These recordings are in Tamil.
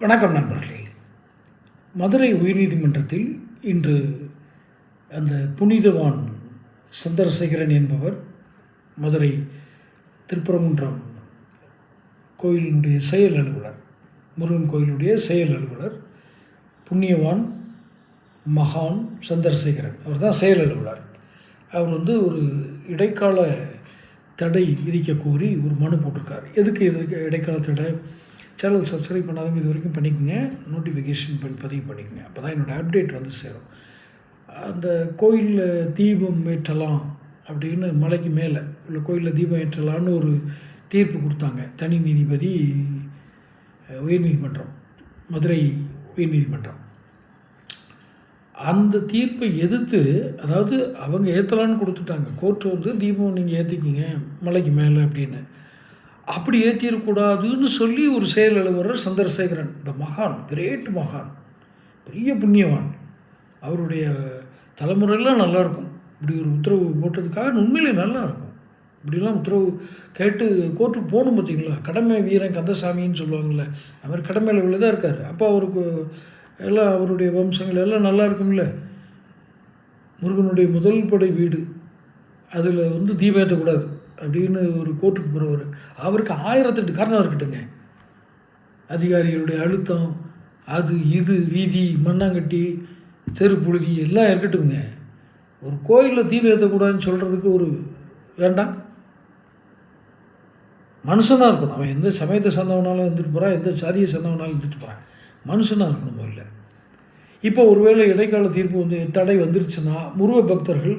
வணக்கம் நண்பர்களே. மதுரை உயர்நீதிமன்றத்தில் இன்று அந்த புனிதவான் சந்திரசேகரன் என்பவர் மதுரை திருப்பரங்குன்றம் கோயிலினுடைய செயல் அலுவலர் முருகன் கோயிலுடைய செயல் அலுவலர் புண்ணியவான் மகான் சந்திரசேகரன். அவர் தான் செயல் அலுவலர். அவர் வந்து ஒரு இடைக்கால தடை விதிக்க கோரி ஒரு மனு போட்டிருக்கார். எதுக்கு எதுக்கு இடைக்கால தடை? சேனல் சப்ஸ்கிரைப் பண்ணாதவங்க இது வரைக்கும் பண்ணிக்கோங்க. நோட்டிஃபிகேஷன் பண்ணி பதிவு பண்ணிக்கோங்க. அப்போ தான் என்னோடய அப்டேட் வந்து சேரும். அந்த கோயிலில் தீபம் ஏற்றலாம் அப்படின்னு மலைக்கு மேலே உள்ள கோயிலில் தீபம் ஏற்றலாம்னு ஒரு தீர்ப்பு கொடுத்தாங்க. தனி நீதிபதி உயர்நீதிமன்றம். மதுரை உயர்நீதிமன்றம். அந்த தீர்ப்பை எதிர்த்து அதாவது அவங்க ஏற்றலான்னு கொடுத்துட்டாங்க. கோர்ட்டு வந்து தீபம் நீங்கள் ஏற்றிக்கிங்க மலைக்கு மேலே அப்படின்னு. அப்படி ஏற்றிடக்கூடாதுன்னு சொல்லி ஒரு செயல் அலுவலர் சந்திரசேகரன் இந்த மகான் கிரேட் மகான் பெரிய புண்ணியவான். அவருடைய தலைமுறையெல்லாம் நல்லாயிருக்கும். இப்படி ஒரு உத்தரவு போட்டதுக்காக உண்மையிலே நல்லாயிருக்கும். இப்படிலாம் உத்தரவு கேட்டு கோர்ட்டுக்கு போகணும் பார்த்தீங்களா? கடமை வீரன் கந்தசாமின்னு சொல்லுவாங்கள்ல அவர் மாதிரி கடமையில் உள்ளதாக இருக்கார். அப்போ அவருக்கு எல்லாம் அவருடைய வம்சங்கள் எல்லாம் நல்லா இருக்கும்ல முருகனுடைய முதல் படை வீடு. அதில் வந்து தீபம் ஏற்றக்கூடாது. அப்படின்னு ஒரு கோர்ட்டுக்கு போகிறவர் அவருக்கு ஆயிரத்தெட்டு காரணம் இருக்கட்டுங்க. அதிகாரிகளுடைய அழுத்தம் அது இது வீதி மண்ணாங்கட்டி தெருப்புழுதி எல்லாம் இருக்கட்டுங்க ஒரு கோயிலில் தீபம் ஏற்றக்கூடாதுன்னு சொல்கிறதுக்கு ஒரு வேண்டாம். மனுஷனாக இருக்கணும். அவன் எந்த சமயத்தை சேர்ந்தவனாலும் இருந்துட்டு போகிறான் எந்த சாதியை சேர்ந்தவனாலும் இருந்துட்டு போகிறான் மனுஷனாக இருக்கணும் முதல்ல. இப்போ ஒருவேளை இடைக்கால தீர்ப்பு வந்து தடை வந்துருச்சுன்னா முருக பக்தர்கள்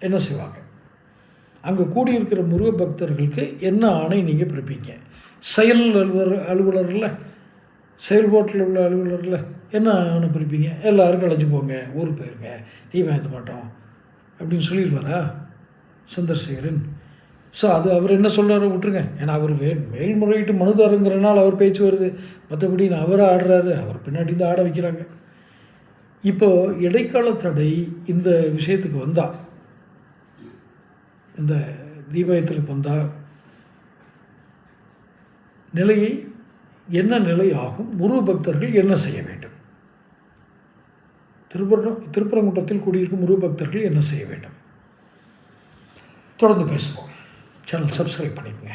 என்ன செய்வாங்க? அங்கே கூடியிருக்கிற முருக பக்தர்களுக்கு என்ன ஆணை நீங்கள் பிறப்பீங்க? செயல் அலுவலர் அலுவலரில்? செயல்பாட்டில் உள்ள அலுவலரில் என்ன ஆணை பிறப்பீங்க? எல்லோரும் கலைஞ்சு போங்க ஊருக்கு போயிருங்க தீபம் ஏற்ற மாட்டோம் அப்படின்னு சொல்லிடுவாரா? சந்திரசேகரன் ஸோ அது அவர் என்ன சொல்கிறாரோ விட்டுருங்க. ஏன்னா அவர் வே மேல்முறையீட்டு மனுதாரங்கிறனால அவர் பேச்சு வருது. மற்றபடி நான் அவரை ஆடுறாரு அவர் பின்னாடி இருந்து ஆட வைக்கிறாங்க. இப்போ இடைக்கால தடை இந்த விஷயத்துக்கு வந்தால் இந்த தீபாயத்திற்கு வந்தால் நிலையை என்ன நிலை ஆகும்? முருக பக்தர்கள் என்ன செய்ய வேண்டும்? திருப்பரம் திருப்பரங்குன்றத்தில் கூடியிருக்கும் முருக பக்தர்கள் என்ன செய்ய வேண்டும்? தொடர்ந்து பேசுவோம். சேனல் சப்ஸ்கிரைப் பண்ணிக்கோங்க.